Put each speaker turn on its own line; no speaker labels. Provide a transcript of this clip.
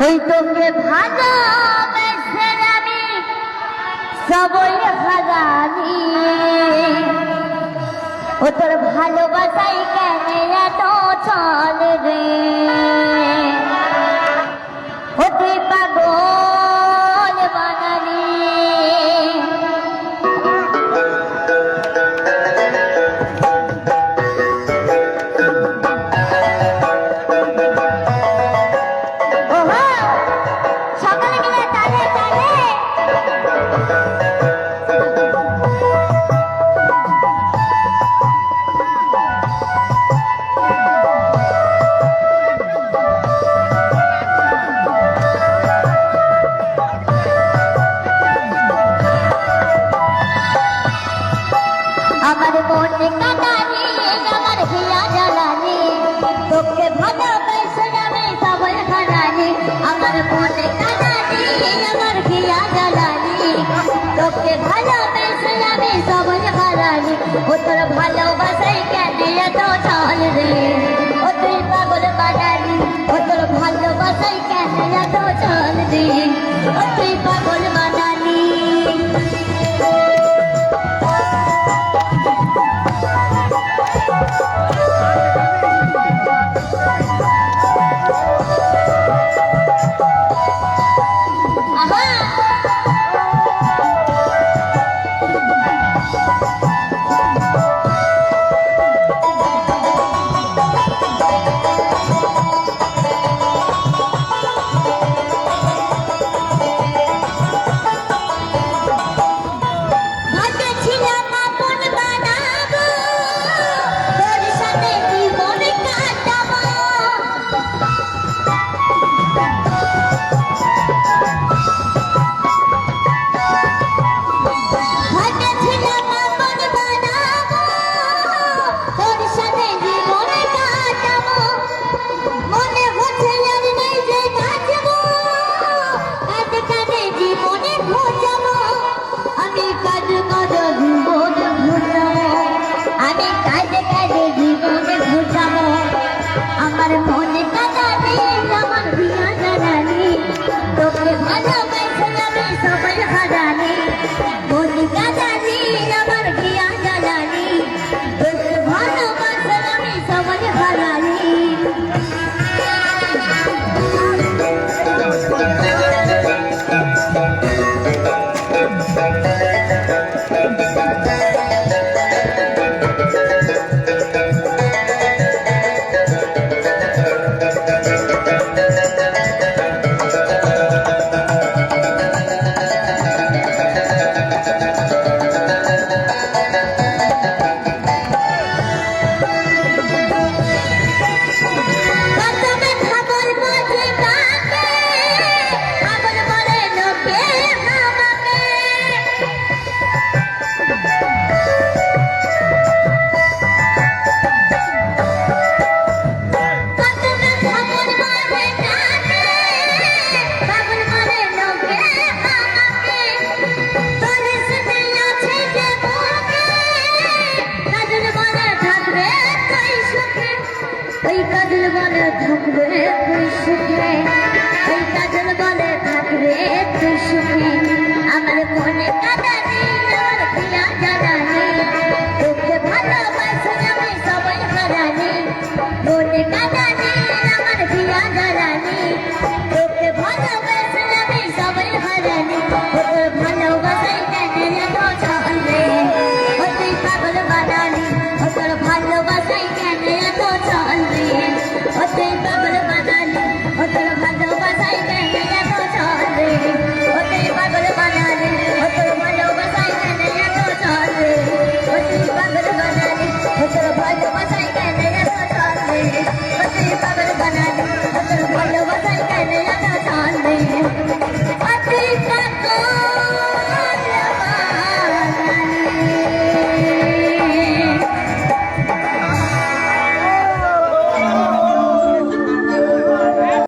ওই তোকে ভালোবেসে আমি সবই হারানি ও তোর ভালোবাসাই কেন এত চল রে ও তোর ভালোবাসাই কেন এত চল রে। ও তুই পাগল বানানি ও তোর ভালোবাসাই কেন এত চল রে। ও তুই পাগল বানানি আহা! ভেবেছিলাম কাজ কাজ জীবন ঘুচাবো আমি কাজ কাজে জীবনে ঘুচাবো আমার ওই কাজল বলে থাকবে তুই সুখে ওই কাজল বলে আমার